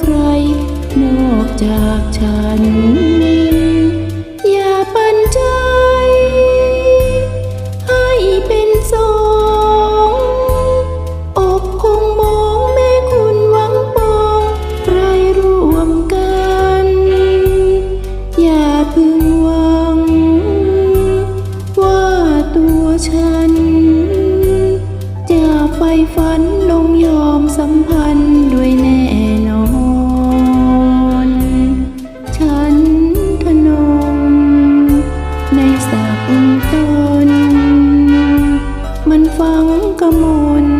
ใครนอกจากฉันันฟังกระมล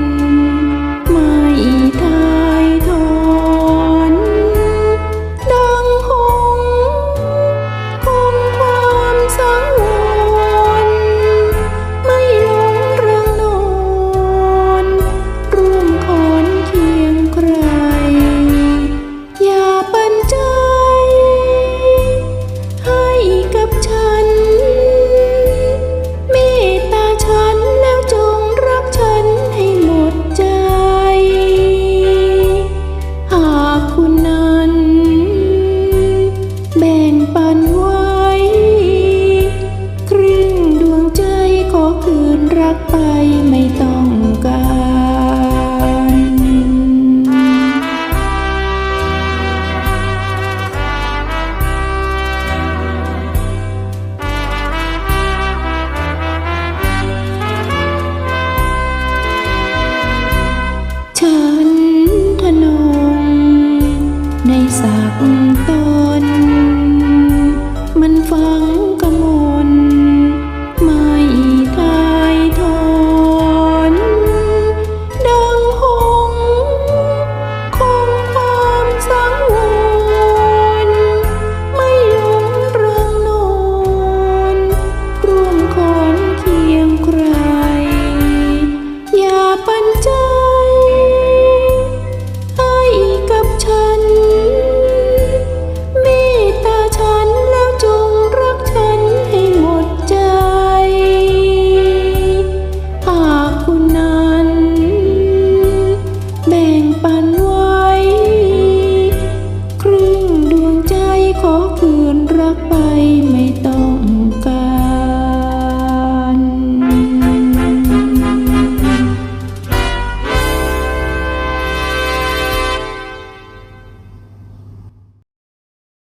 ักไปไม่ต้องการฉันทนงในสักตนมันฟัง bye.